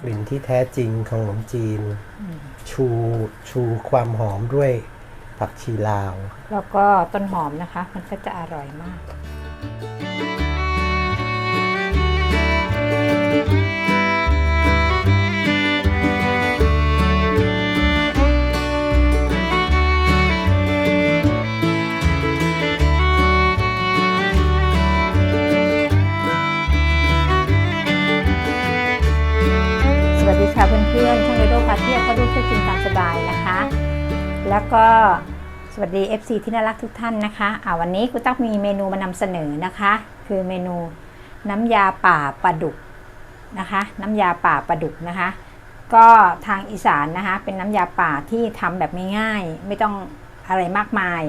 กลิ่นที่แท้จริงของขนมจีน ชูชูความหอมด้วยผักชีลาว แล้วก็ต้นหอมนะคะ มันก็จะอร่อยมาก เพื่อนๆช่างเรโดพาเทียวเขาดูเพื่อกินตามสบายนะคะ แล้วก็สวัสดี FC ที่น่ารักทุกท่านนะคะอ่าวันนี้คุณตั๊กมีเมนูมานำเสนอนะคะ คือเมนูน้ำยาป่าปลาดุกนะคะ น้ำยาป่าปลาดุกนะคะ ก็ทางอีสานนะคะเป็นน้ำยาป่าที่ทำแบบง่ายๆไม่ต้องอะไรมากมาย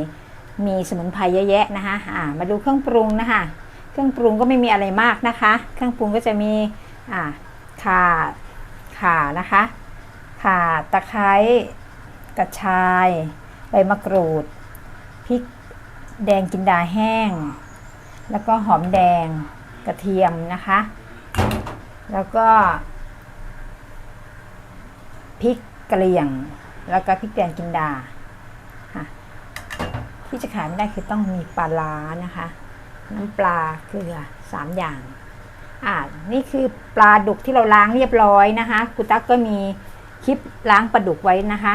มีสมุนไพรเยอะแยะนะคะอ่ามาดูเครื่องปรุงนะคะ เครื่องปรุงก็ไม่มีอะไรมากนะคะ เครื่องปรุงก็จะมีอ่าข่า ข่านะคะ ข่าตะไคร้กระชาย ใบมะกรูดพริกแดงจินดาแห้ง แล้วก็หอมแดงกระเทียมนะคะ แล้วก็พริกกระเหรี่ยง แล้วก็พริกแดงจินดาค่ะที่จะขายไม่ได้คือต้องมีปลาร้านะคะ น้ำปลาเกลือสามอย่าง อ่านี่คือปลาดุกที่เราล้างเรียบร้อยนะคะคุณตั๊กก็มีคลิปล้างปลาดุกไว้นะคะ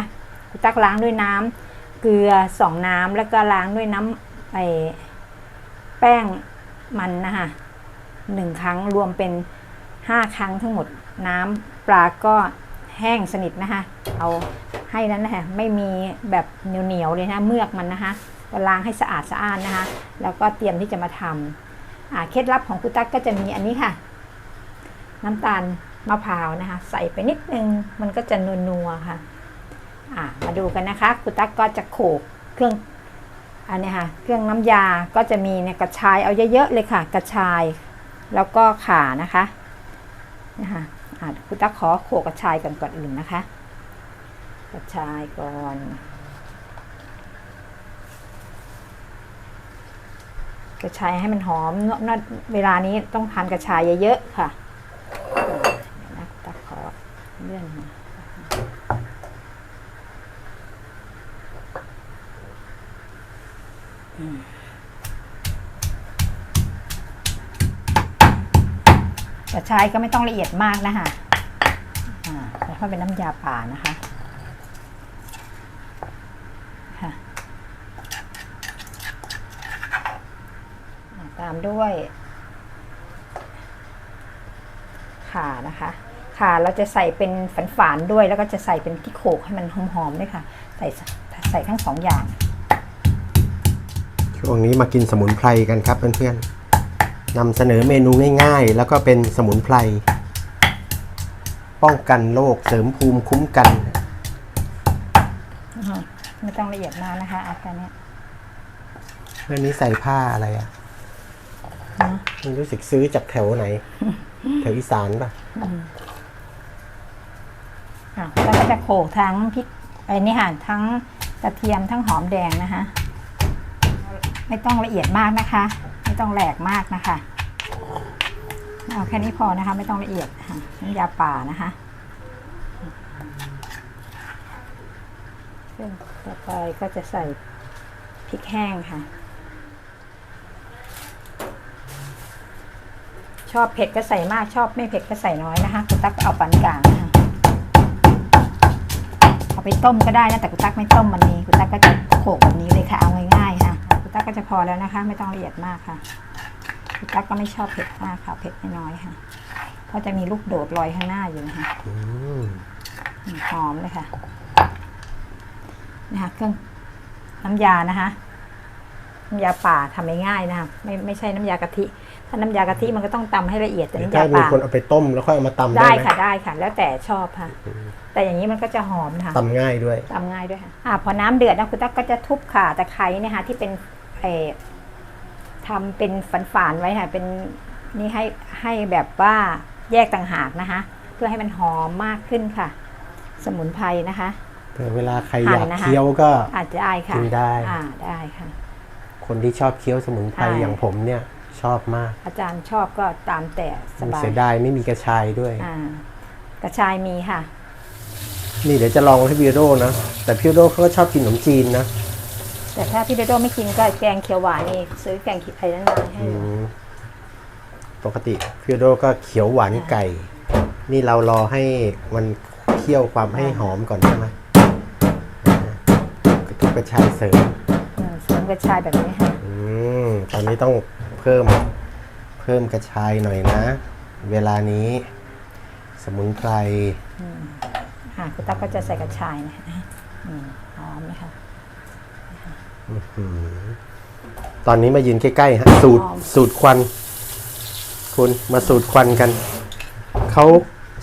คุณตั๊กล้างด้วยน้ำเกลือสองน้ำแล้วก็ล้างด้วยน้ำไอแป้งมันนะคะหนึ่งครั้งรวมเป็นห้าครั้งทั้งหมดน้ำปลาก็แห้งสนิทนะคะเอาให้นั้นนะคะไม่มีแบบเหนียวๆเลยนะเมือกมันนะคะก็ล้างให้สะอาดสะอ้านนะคะ แล้วก็เตรียมที่จะมาทำอ่า เคล็ดลับของคุณตั๊กก็จะมีอันนี้ค่ะ น้ำตาลมะพร้าวนะคะ ใส่ไปนิดนึงมันก็จะนัวๆค่ะมาดูกันนะคะคุณตั๊กก็จะโขกเครื่องอันนี้ค่ะ เครื่องน้ำยาก็จะมีเนี่ยกระชายเอาเยอะๆเลยค่ะ กระชาย แล้วก็ข่านะคะนะคะคุณตั๊กขอโขกกระชายก่อนก่อนอื่นนะคะ กระชายก่อน กระชายให้มันหอมเนอะเนอะเวลานี้ต้องทานกระชายเยอะๆค่ะเดี๋ยวนะตักขอเลื่อนมาอืมกระชายก็ไม่ต้องละเอียดมากนะคะอ่าแล้วก็เป็นน้ำยาป่านะคะ อ่าตามด้วยข่านะคะข่าเราจะใส่เป็นฝานๆด้วยแล้วก็จะใส่เป็นที่โขลกให้มันหอมๆด้วยค่ะ ใส่ใส่ทั้งสองอย่าง ช่วงนี้มากินสมุนไพรกันครับเพื่อนๆนำเสนอเมนูง่าย ๆ แล้วก็เป็นสมุนไพร ป้องกันโรคเสริมภูมิคุ้มกันอือฮึไม่ต้องละเอียดมากนะคะเอาแค่เนี้ยเรื่องนี้ใส่ผ้าอะไรอะเนอะไม่ รู้สึกซื้อจากแถวไหน แถวอีสานป่ะอะแล้วก็จะโขลกทั้งพริกไอ้นี่ค่ะทั้งกระเทียมทั้งหอมแดงนะคะ ไม่ต้องละเอียดมากนะคะ ไม่ต้องแหลกมากนะคะเอาแค่นี้พอนะคะ ไม่ต้องละเอียดค่ะน้ำยาป่านะคะเครื่องต่อไปก็จะใส่พริกแห้งค่ะ อบเผ็ดก็ใส่มากชอบไม่เผ็ดก็ใส่น้อยนะคะคุณตั๊กเอาปานกลางนะคะเอาไปต้มก็ได้นะแต่คุณตั๊กไม่ต้มวันนี้คุณตั๊กก็จะโขลกแบบนี้เลยค่ะเอาง่ายๆค่ะคุณตั๊กก็จะพอแล้วนะคะ ไม่ต้องละเอียดมากค่ะคุณตั๊กก็ไม่ชอบเผ็ดมากค่ะเผ็ดน้อยๆค่ะเพราะจะมีลูกโดดลอยข้างหน้าอยู่นะคะอืมอืมหอมเลยค่ะนะคะเครื่องน้ำยานะคะ น้ำยาป่าทำง่ายๆนะคะไม่ไม่ใช่น้ำยากะทิ ถ้าน้ำยากะทิมันก็ต้องตำให้ละเอียดแต่เดี๋ยวน้ำถ้ายามีป่าคนเอาไปต้มแล้วค่อยเอามาตำได้ได้ไหมค่ะได้ค่ะ แล้วแต่ชอบค่ะ แต่อย่างนี้มันก็จะหอมค่ะตำง่ายด้วยทำง่ายด้วยค่ะอ่าพอน้ำเดือดนะคุณตั๊กก็จะทุบข่าตะไคร้เนี่ยค่ะที่เป็นเออทำเป็นฝานๆไว้ค่ะ เป็นนี่ให้ให้แบบว่าแยกต่างหากนะคะ เพื่อให้มันหอมมากขึ้นค่ะ สมุนไพรนะคะเผื่อเวลาใครอยากหั่นนะคะ เคี้ยวก็ อาจจะได้ค่ะกินได้ อ่าได้ค่ะ คนที่ชอบเคี้ยวสมุนไพรใช่ อย่างผมเนี่ยชอบมากอาจารย์ชอบก็ตามแต่สบายเสียดายไม่มีกระชายด้วย อ่ากระชายมีค่ะ นี่เดี๋ยวจะลองให้พี่โดนะ แต่พี่โดเขาก็ชอบกินขนมจีนนะแต่ถ้าพี่โดโดไม่กินก็แกงเขียวหวานนี่ซื้อแกงไทยนั้นมาให้ อืดูมปกติพี่โดก็เขียวหวานไก่ นี่เรารอให้มันเคี่ยวความให้หอมก่อนใช่ไหมกระทุกกระชายเสริมเออเสริม กระชายแบบนี้ค่ะอืมตอนนี้ต้องเพิ่มเพิ่มกระชายหน่อยนะ เวลานี้ สมุนไพรค่ะคุณตั๊กก็จะใส่กระชายนะอืมหอมไหมคะตอนนี้มายืนใกล้ๆฮะสูตรสูตรควัน คุณมาสูตรควันกันเขา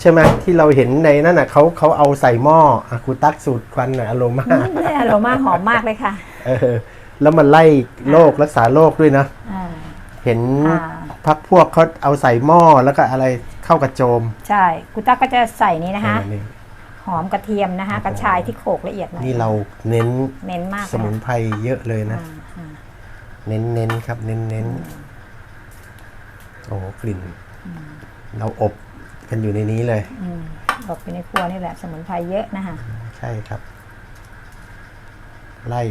ใช่ไหมที่เราเห็นในนั่นน่ะเขาเขาเอาใส่หม้ออะคุณตักสูตรควันหน่อยอารมณ์มากนี่อารมาหอมมากเลยค่ะ เออ แล้วมันไล่โรครักษาโรคด้วยนะ อ่าเห็นอ่า พักพวกเขาเอาใส่หม้อแล้วก็อะไรเข้ากระโจมใช่คุณตั๊กก็จะใส่นี้นะคะ เออนี่หอมกระเทียมนะคะ กระชายที่โขลกละเอียดหน่อยนี่เราเน้นเน้นมากสมุนไพรเยอะเลยนะอ่าอ่าเน้นเน้นๆครับ เน้นเน้นโอ้โหกลิ่น เราอบกันอยู่ในนี้เลยอืมบอกไปในครัวนี่แหละสมุนไพรเยอะนะคะ ใช่ครับ ไล่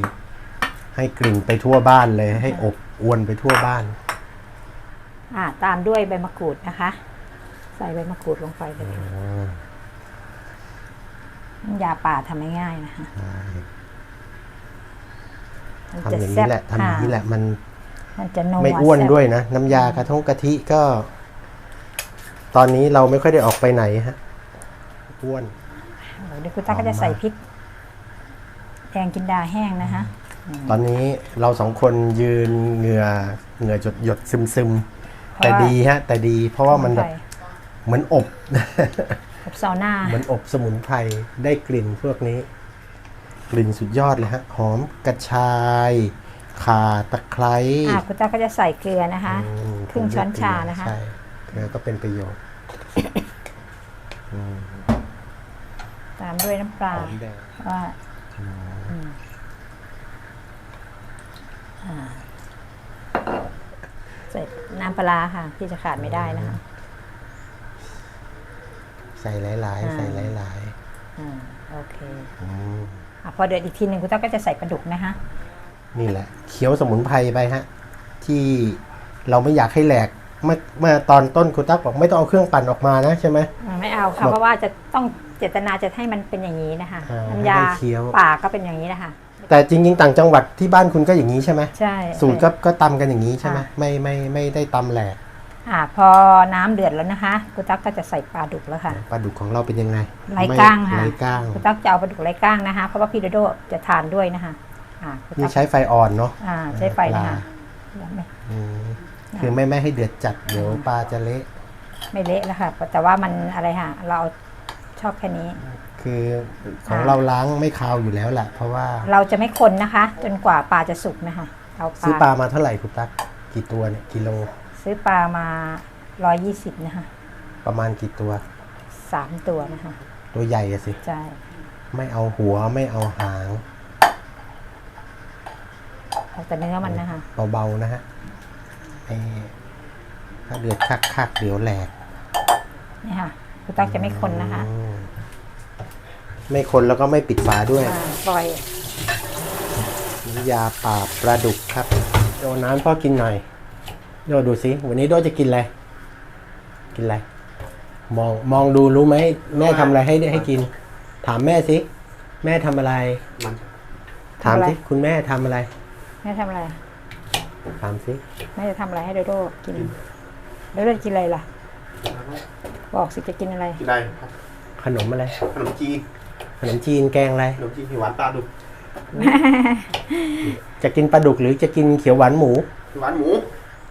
ให้กลิ่นไปทั่วบ้านเลย ให้อบอวนไปทั่วบ้าน อ่าตามด้วยใบมะกรูดนะคะ ใส่ใบมะกรูดลงไปเลยน้ำยาป่าทำง่ายๆนะคะมันทำจะอย่างแซ่นี้บแหละทำอย่างนี้แหละมันมันจะนัวไม่อ้วนแซ่บด้วยนะ น้ำยากระทงกะทิก็ ตอนนี้เราไม่ค่อยได้ออกไปไหนฮะอ้วนเดี๋ยวคุณตาก็จะใส่พริกแดงกินดาแห้งนะคะ ตอนนี้เราสองคนยืนเหงื่อเหงื่อหยดหยดซึมซึมๆแต่ดีฮะ แต่ดีเพราะว่ามันแบบเหมือนอบกับซาวน่าเหมือนอบสมุนไพรได้กลิ่นพวกนี้ กลิ่นสุดยอดเลยฮะ หอมกระชายข่าตะไคร้อ่าคุณตาก็จะใส่เกลือนะคะอืมครึ่งช้อนชานะคะใช่เกลือก็เป็นประโยชน์ตามด้วยน้ำปลาหอมแดงว่าอืมอ่า ใส่น้ำปลาร้าค่ะ ที่จะขาดไม่ได้นะคะ ใส่หลายอ่าๆใส่หลายอ่าโอเคๆอืมอะพอเดือดอีกทีหนึ่งคุณตาก็จะใส่ปลาดุกนะคะนี่แหละเคี้ยวสมุนไพรไปฮะ ที่เราไม่อยากให้แหลกเมื่อเมื่อตอนต้นคุณตั๊กบอกไม่ต้องเอาเครื่องปั่นออกมานะใช่ไหมไม่เอาค่ะแบบเพราะว่าจะต้องเจตนาจะให้มันเป็นอย่างนี้นะคะ อ่าน้ำยาให้เคี้ยว ป่าก็เป็นอย่างนี้นะคะ แต่จริง ๆ ต่างจังหวัดที่บ้านคุณก็อย่างนี้ใช่ไหมใช่สูตรก็ก็ตำกันอย่างนี้ใช่ไหมค่ะไม่ไม่ไม่ได้ตำแหลกอ่าพอน้ำเดือดแล้วนะคะคุณตั๊กก็จะใส่ปลาดุกแล้วค่ะปลาดุกของเราเป็นยังไงไร้ก้างค่ะไร้ก้างคุณตั๊กจะเอาปลาดุกไร้ก้างนะคะเพราะว่าพี่โดโดจะทานด้วยนะคะอ่าคุณนี่ตั๊กใช้ไฟอ่อนเนาะอ่าใช้ไฟนะคะปลาไม่อืมคือไม่ไม่ให้เดือดจัดเดี๋ยวปลาจะเละ ไม่เละแล้วค่ะแต่ว่ามันอะไรค่ะ เราเอาชอบแค่นี้ คือของค่ะเราล้างไม่คาวอยู่แล้วแหละเพราะว่าเราจะไม่คนนะคะ จนกว่าปลาจะสุกนะคะเอาปซื้อปลาลามาเท่าไหร่คุณตั๊กกี่ตัวเนี่ยกิโล ซื้อปลามาร้อยยี่สิบนะคะ ประมาณกี่ตัวสามตัวนะคะ ตัวใหญ่อะสิ ใช่ ไม่เอาหัวไม่เอาหางเอาแต่เนื้อมันนะคะ เบา ๆ นะฮะเอ่อถ้าเดือดคักๆเดี๋ยวแหลกนี่ค่ะคุณตั๊กจะไม่คนนะคะอืม ไม่คนแล้วก็ไม่ปิดฝาด้วยอ่าปล่อยน้ำยาป่าปลาดุกครับ โดน้ำพ่อกินหน่อย โดดูสิ วันนี้โดจะกินอะไร กินอะไร มองมองดูรู้ไหมแม่ทำอะไรให้ให้กิน ถามแม่สิ แม่ทำอะไรถามสิ คุณแม่ทำอะไร แม่ทำอะไร ถามสิ แม่จะทำอะไรให้โดโดกิน โดโดจะกินอะไรล่ะ บอกสิจะกินอะไร กินได้ครับขนมอะไร ขนมจีนข นมจีนแกงอะไร ขนมจีนเขียวหวานปลาดุกจะกินปลาดุกหรือจะกินเขียวหวานหมู หวานหมู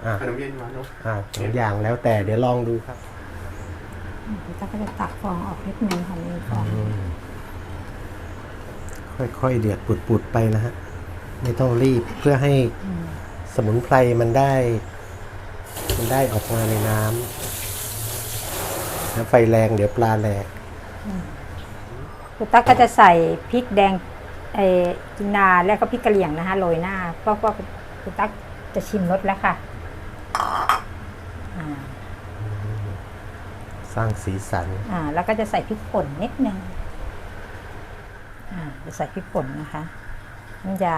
อ่า ขนมเย็นหวานนกอ่าสองอย่างแล้วแต่เดี๋ยวลองดูครับคุณตั๊กก็จะตักฟองออกนิดนึงค่ะมีฟองค่อยๆเดือดปุดๆไปนะฮะ ไม่ต้องรีบเพื่อให้สมุนไพรมันได้ มันได้ออกมาในน้ำถ้าไฟแรงเดี๋ยวปลาแหลก คุณตั๊กก็จะใส่พริกแดงไอ้จินดาแล้วก็พริกกะเหรี่ยงนะคะโรยหน้า เพราะว่าคุณตั๊กจะชิมรสแล้วค่ะอ่าสร้างสีสัน อ่า แล้วก็จะใส่พริกป่นนิดนึงอ่าจะใส่พริกป่นนะคะน้ำยา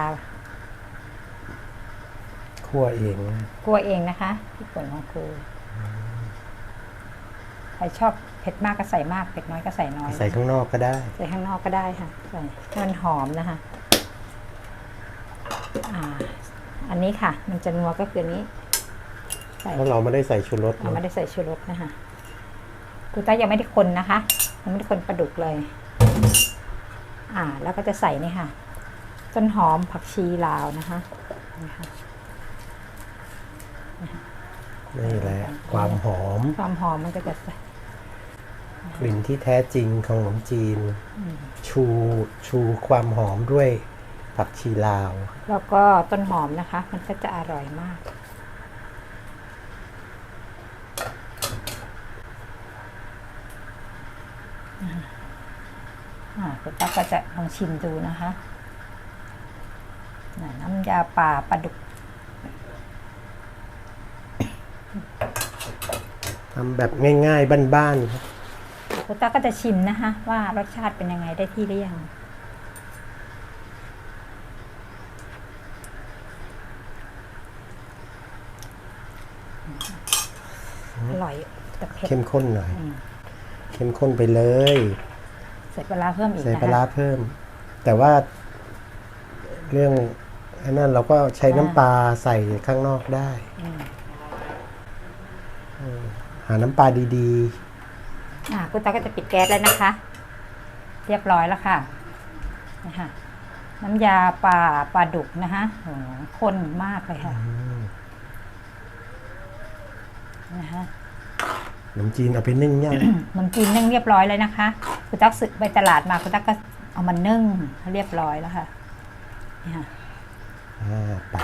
คั่วเองนะคั่วเองนะคะพริกป่นของครูใครชอบเผ็ดมากก็ใส่มากเผ็ดน้อยก็ใส่น้อย ใส่ข้างนอกก็ได้ ใส่ข้างนอกก็ได้ค่ะใส่ให้มันหอมนะคะอ่าอันนี้ค่ะ มันจะนัวก็คืออันนี้ใส่เพราะเราไม่ได้ใส่ชูรสเราไม่นะได้ใส่ชูรสนะคะกูต้ายังไม่ได้คนนะคะยังไม่ได้คนปลาดุกเลย อ่า แล้วก็จะใส่นี่ค่ะ ต้นหอมผักชีลาวนะคะนี่ค่ะนี่แหละความหอม ความหอมมันก็จะใส่ กลิ่นที่แท้จริงของขนมจีน ชูชูความหอมด้วยผักชีลาว แล้วก็ต้นหอมนะคะ มันก็จะอร่อยมาก อ่าคุณตั๊กก็จะลองชิมดูนะคะน่ะน้ำยาป่าปลาดุกทำแบบง่ายๆ บ้านๆครับ คุณตั๊กก็จะชิมนะคะว่ารสชาติเป็นยังไงได้ที่หรือยังอร่อยแต่เผ็ดเข้มข้นหน่อยอืมเข้มข้นไปเลย ใส่ปลาร้าเพิ่มอีกใส่นะปลาร้าคะเพิ่ม แต่ว่าเรื่องไอ้นั่นเราก็ใช้น้ำปลาใส่ข้างนอกได้อืมหาน้ำปลาดี อ่าคุณตาก็จะปิดแก๊สแล้วนะคะ เรียบร้อยแล้วค่ะนะคะน้ำยาปลาปลาดุกนะคะโอ้โหข้นมากเลยค่ะ นะคะๆขนมจีนเอาไปนึ่งย่างขนมจีนนึ่งเรียบร้อยเลยนะคะคุณตักซื้อไปตลาดมาคุณตักก็เอามานึ่งเรียบร้อยแล้วค่ะนี่ค่ะอ่าไป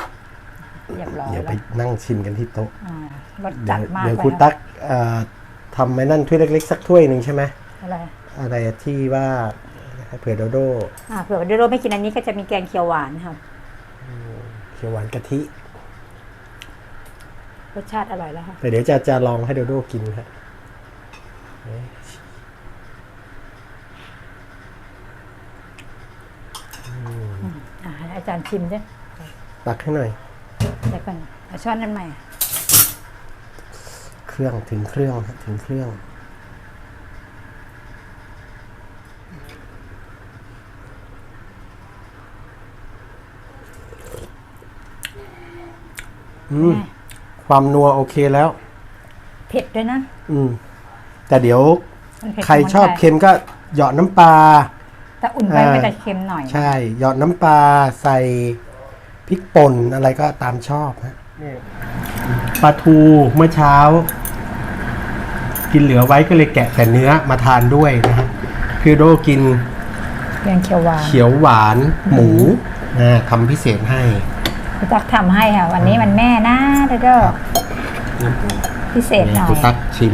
เรียบร้อยเดี๋ยวแล้ไปวนั่งชิมกันที่โต๊ะอ่ารสเดี๋จัยดวมากเดี๋ยวเลยคุณค่ะ ตั๊กเอ่อ ทำไอ้นั่นถ้วยเล็กๆ สักถ้วยหนึ่งใช่ไหมอะไรอะไรที่ว่าเผื่อโดโดอ่าเผื่อว่าเดโรไม่กินอันนี้ก็จะมีแกงเขียวหวานค่ะเขียวหวานกะทิรสชาติอร่อยแล้วค่ะแต่เดี๋ยวจะจะลองให้โดโดกินครับเอ๊ะอ่าให้อาจารย์ชิมด้วยตักให้หน่อยเดี๋ยวก่อนเอาช้อนนั้นใหม่ เครื่องถึงเครื่องครับถึงเครื่อง อืม ความนัวโอเคแล้ว เผ็ดด้วยนะ อืม แต่เดี๋ยว มันเผ็ดใครชอบของนไทยเค็มก็เหยาะน้ำปลา แต่อุ่นไปเออมันจะเค็มหน่อยนะใช่ เหยาะน้ำปลาใส่พริกป่นอะไรก็ตามชอบฮะปลาทูเมื่อเช้า กินเหลือไว้ก็เลยแกะแต่เนื้อมาทานด้วยนะฮะพี่โดกินแกงเขียวหวานเขียวหวานหมูนะทำพิเศษให้คุณตักทำให้ค่ะ วันนี้มันแม่นะเด้อเด้อพิเศษหน่อยคุณตักชิม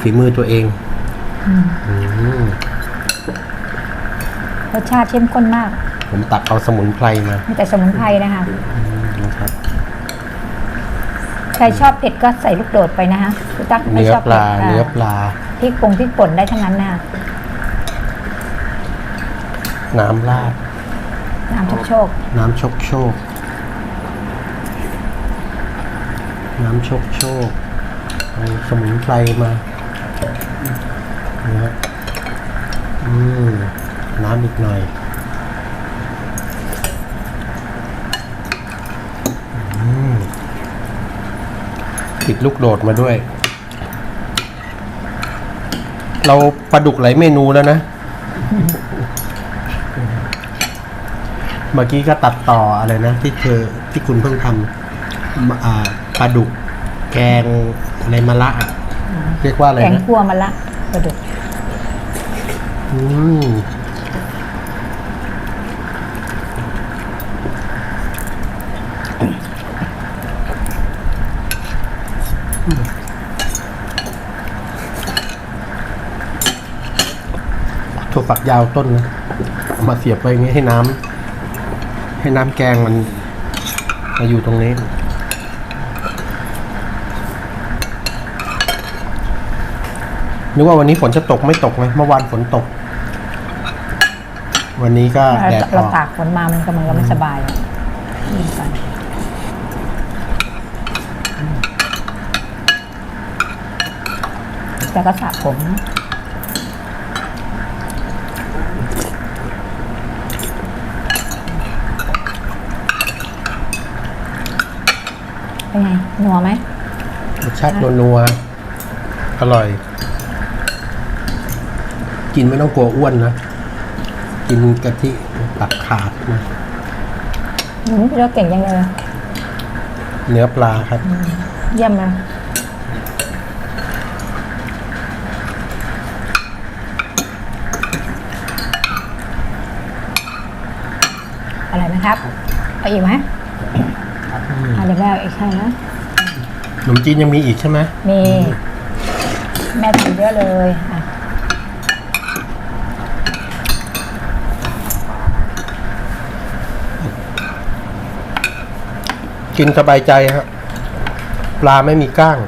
ฝีมือตัวเองอืมอืมรสชาติเข้มข้นมาก ผมตักเอาสมุนไพรมามีแต่สมุนไพรนะคะนะครับ ใครชอบเผ็ดก็ใส่ลูกโดดไปนะคะคุณตักไม่เนื้อชอบปลา เผ็ดเนื้อปลา พริกปรุงพริกป่นได้ทั้งนั้นนะคะน้ำราด น้ำโชคโชคน้ำโชกโชก น้ำโชกโชกเอาสมุนไพรมานะฮะอืมน้ำอีกหน่อย ติดลูกโดดมาด้วย เราปลาดุกหลายเมนูแล้วนะ เมื่อกี้ก็ตัดต่ออะไรนะ ที่เธอที่คุณเพิ่งทำอ่าปลาดุก แกงในมะละอะเรียกว่าอะไรแกงนะคั่วมาละกระดูกอืม ถั่วฝักยาวต้นนะมาเสียบไว้อย่างนี้ให้น้ำให้น้ำแกงมันมาอยู่ตรงนี้ นึกว่าวันนี้ฝนจะตกไม่ตกไงเมื่อวานฝนตก วันนี้ก็แดดอเราตากฝนมามันก็มันก็ไม่สบายแต่ก็สระผม เป็ นไงนัวไหมรสชาตินัวๆอร่อย กินไม่ต้องกลัวอ้วนนะ กินกะทิตักขาดนะอืมพี่โรสเก่งจังเลยเนื้อปลาครับ เยี่ยมเลยอะไรไหมครับเอาอีกไหมอะเดี๋ยวแม่เอาอีกให้นะ ขนมจีนยังมีอีกใช่ไหมมี แม่ทำเยอะเลยอะกินสบายใจฮะปลาไม่มีก้าง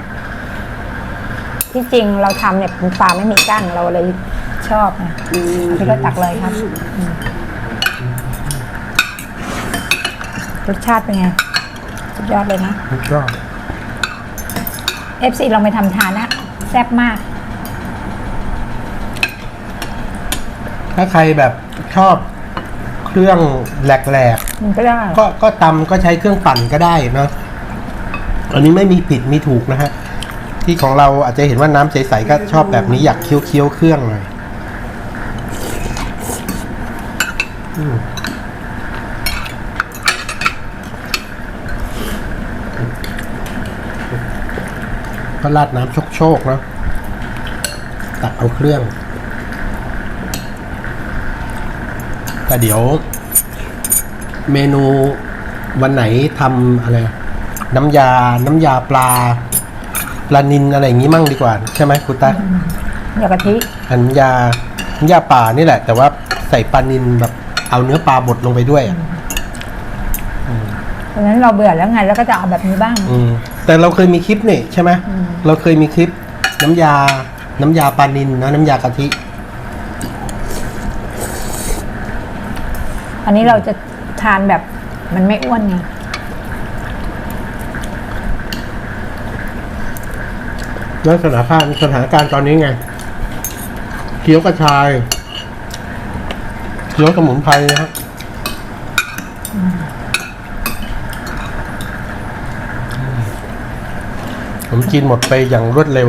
ที่จริงเราทำเนี่ยเป็นปลาไม่มีก้างเราเลยชอบไงพี่ก็ตักเลยครับอืมรสชาติเป็นไง สุดยอดเลยนะก็ FC ลองไปทำทานนะแซ่บมาก ถ้าใครแบบชอบเครื่องแหลกมันก็ได้ๆก็ก็ตำก็ใช้เครื่องปั่นก็ได้เนอะอันนี้ไม่มีผิดมีถูกนะฮะ ที่ของเราอาจจะเห็นว่าน้ำใสๆก็ชอบแบบนี้อยากเคี้ยวๆเครื่องหน่อยอืม ก็ราดน้ำโชกๆเนาะตักเอาเครื่อง แต่เดี๋ยว เมนูวันไหนทำอะไร น้ำยา น้ำยาปลา ปลานินอะไรอย่างงี้มั่งดีกว่า ใช่ไหมคุณตาเดี๋ยวกะทิอันน้ำยาน้ำยาป่านี่แหละ แต่ว่าใส่ปลานินแบบเอาเนื้อปลาบดลงไปด้วยอะเพราะฉะนั้นเราเบื่อแล้วไงแล้วก็จะเอาแบบนี้บ้าง อืม แต่เราเคยมีคลิปนี่ใช่ไหมเราเคยมีคลิป น้ำยา น้ำยาปลานินนะน้ำยากะทิ อันนี้เราจะทานแบบมันไม่อ้วนไงแล้วสถานการณ์สถานการณ์ตอนนี้ไงเคี้ยวกระชายเคี้ยวสมุนไพรนะครับ ผมกินหมดไปอย่างรวดเร็ว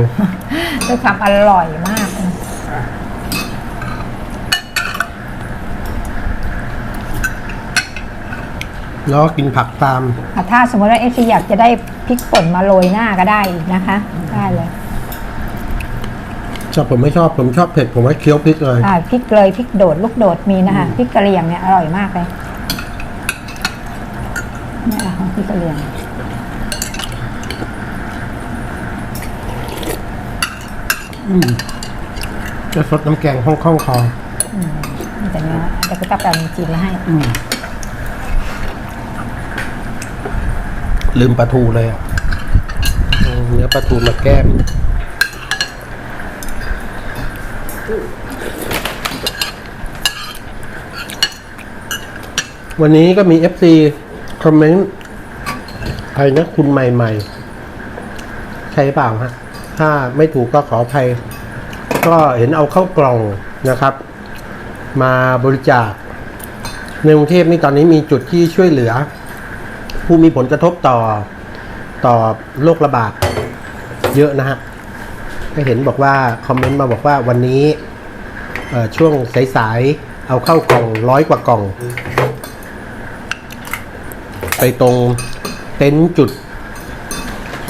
ด้วยความอร่อยมาก แล้วก็กินผักตาม อะถ้าสมมติว่าเอฟซีอยากจะได้พริกป่นมาโรยหน้าก็ได้อีกนะคะ ได้เลยชอบผมไม่ชอบผมชอบเผ็ดผมว่าเคี้ยวพริกเลย อ่าพริกเลยพริกโดดลูกโดดมีนะคะพริกกะเหรี่ยงเนี่ยอร่อยมากเลยเนี่ยอะของพริกกะเหรี่ยง จะสดน้ำแกงห้องข้องคอนี่แต่เนื้อเดี๋ยวก็ตับแบบจีนมาให้ลืมปลาทูเลยอะอืมเนื้อปลาทูมาแก้ม วันนี้ก็มี FC คอมเมนต์ใครนะคุณใหม่ ๆ ใช่เปล่าฮะ ถ้าไม่ถูกก็ขออภัย ก็เห็นเอาเข้ากล่องนะครับ มาบริจาค ในกรุงเทพนี่ตอนนี้มีจุดที่ช่วยเหลือ ผู้มีผลกระทบต่อต่อโรคระบาดเยอะนะฮะก็เห็นบอกว่าคอมเมนต์มาบอกว่าวันนี้ช่วงสายๆเอาเข้ากล่องร้อยกว่ากล่อง ไปตรงเต็นท์จุด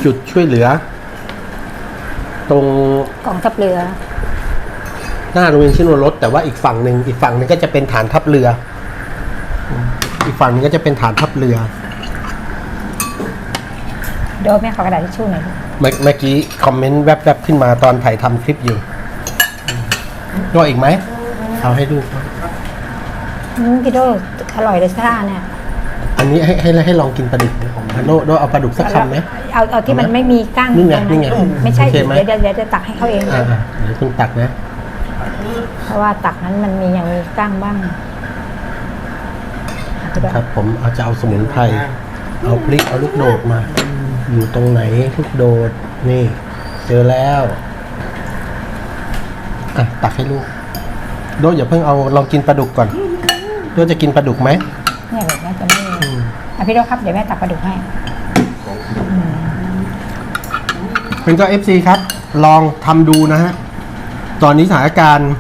จุดช่วยเหลือ ตรงกองทัพเรือ หน้าโรงเรียนชิโนรสแต่ว่าอีกฝั่งหนึ่งอีกฝั่งหนึ่งก็จะเป็นฐานทัพเรือ อีกฝั่งหนึงก็จะเป็นฐานทัพเรือ โดยแม่ขอกระดาษทิชชู่หน่อยดิเมื่อเมื่อกี้คอมเมนต์แวบๆขึ้นมาตอนถ่ายทำคลิปอยู่ก็อีกไหมเอาให้ดูอืมพี่โดอร่อยเลยซ่าเนี่ย อันนี้ให้ให้ให้ลองกินปลาดุกนะอะ โดโดเอาปลาดุกสักคำไหมเอาเอาที่มันไม่มีก้างนี่ไงตรงนี่ไงไม่ใช่โอเคไหมเดี๋ยวเดี๋ยวเดี๋ยวจะตักให้เขาเองอ่าอะเดี๋ยวคุณตักนะ เพราะว่าตักนั้นมันมียังมีก้างบ้างอะพี่ดอกครับ ผมเอาจะเอาสมุนไพรเอาพริกเอาลูกโดดมา อยู่ตรงไหนลูกโดดนี่ เจอแล้วอะตักให้ลูกโดอย่าเพิ่งเอาลองกินปลาดุกก่อนโดจะกินปลาดุกไหมเนี่ยเดี๋ยวแม่จะไม่อะพี่ดอกครับเดี๋ยวแม่ตักปลาดุกให้เป็นก็เอฟซีครับ ลองทำดูนะฮะ ตอนนี้สถานการณ์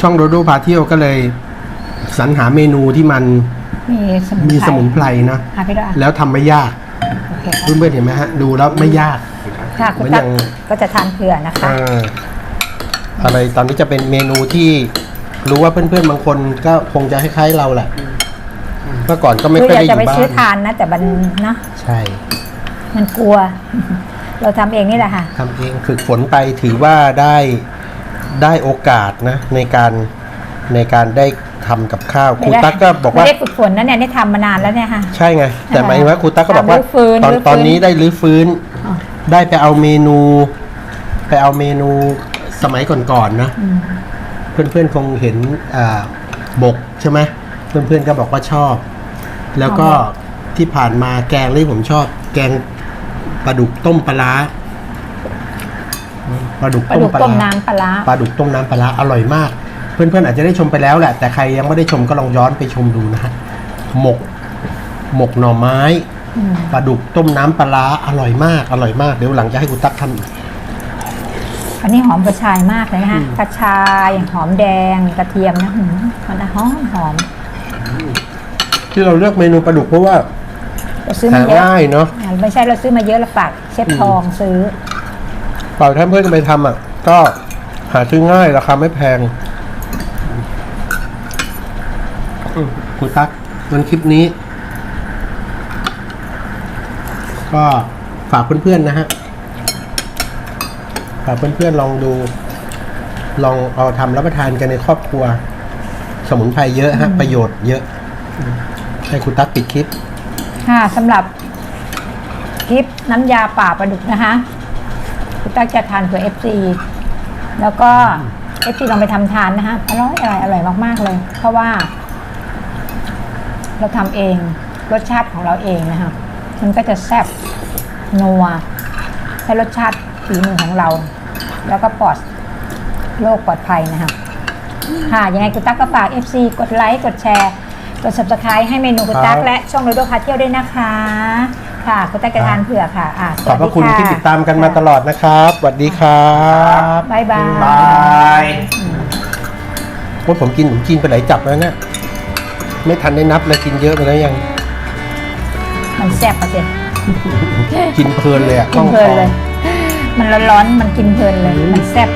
ช่องโดโดพาเที่ยวก็เลย สรรหาเมนูที่มันมีสมุนไพรมีสมุนไพรนะอะพี่ดอกอะแล้วทำไม่ยากโอเคครับเพื่อนๆเห็นไหมฮะ ดูแล้วไม่ยากค่ะคุณเหมือนตัอกย่าง ก็จะทานเผื่อนะคะ อ่าอะไรตอนนี้จะเป็นเมนูที่รู้ว่าเพื่อนๆบางคนก็คงจะคล้ายๆเราแหละ เมื่อก่อนก็ไม่คือค่อยอยากได้อจะไปยู่บ้าซื้อนทานนะ แต่มันเนาะใช่มันกลัว เราทำเองนี่แหละค่ะ ทำเองฝึกฝนไปถือว่าได้ได้โอกาสนะในการในการได้ทำกับข้าวครูไม่ได้ตั๊กก็บอกว่า ไม่ได้ฝึกฝนนะเนี่ยได้ทำมานานแล้วเนี่ยค่ะ ใช่ไง แต่หมายถึงว่าครูตั๊กก็บอกว่าทำรื้อฟื้นตอนรื้อฟื้นตอนนี้ได้รื้อฟื้น อ๋อ ได้ไปเอาเมนู ไปเอาเมนูสมัยก่อนๆนะอืมเพื่อนๆคงเห็นอ่าบกใช่ไหม เพื่อนๆก็บอกว่าชอบ แล้วก็ที่ผ่านมาแกงที่ผมชอบ แกงปลาดุกต้มปลาร้าปลาดุกปลาต้มดุกปลาต้มร้าน้ำปลาร้าปลาดุกต้มน้ำปลาร้าอร่อยมาก เพื่อนๆอาจจะได้ชมไปแล้วแหละ แต่ใครยังไม่ได้ชมก็ลองย้อนไปชมดูนะฮะหมก หมกหน่อไม้ อืมปลาดุกต้มน้ำปลาร้าอร่อยมาก อร่อยมาก เดี๋ยวหลังจะให้คุณตั๊กทำอีก อันนี้หอมกระชายมากเลยนะคะกระชายหอมแดงกระเทียมนะหืมมันหอมหอม ที่เราเลือกเมนูปลาดุกเพราะว่าเราซื้อหามาเยอะง่ายเนาะอ่าไม่ใช่เราซื้อมาเยอะเราฝากเชฟทองซื้อ เปล่าถ้าเพื่อนจะไปทำอะ ก็หาซื้อง่ายราคาไม่แพงอืมคุณตั๊กวันคลิปนี้ ก็ฝากเพื่อนๆนะฮะ ฝากเพื่อนๆลองดู ลองเอาทำรับประทานกันในครอบครัว สมุนไพรเยอะฮะ ประโยชน์เยอะ ให้คุณตั๊กปิดคลิป ค่ะสำหรับคลิปน้ำยาป่าปลาดุกนะคะ คุณตั๊กจะทานเผื่อ FC แล้วก็ FC ลองไปทำทานนะคะอร่อยอร่อยอร่อยมากๆเลย เพราะว่า เราทำเองรสชาติของเราเองนะคะมันก็จะแซ่บนัวให้รสชาติฝีมือของเรา แล้วก็ปลอดโรคปลอดภัยนะคะ ค่ะยังไงคุณตั๊กก็ฝาก FC กดไลค์กดแชร์กด subscribe ให้เมนูคุณตั๊กครับ และช่องโรโดพาเที่ยวด้วยนะคะ ค่ะคุณตั๊กจะทานเผื่อค่ะอะสขอบวัสพดีระคุณค่ะที่ติดตามกันมาตลอดนะครับสวัสดีครับบ๊ายบาย บายว่าผมกินผมกินไปไหนจับแล้วเนี่ยไม่ทันได้นับเลยกินเยอะไปแล้วยังมันแซ่บปะเจ๊กินเพลินเลยอะกินเพลินเลย มันร้อนๆมันกินเพลินเลย มันแซ่บใช่ป่ะ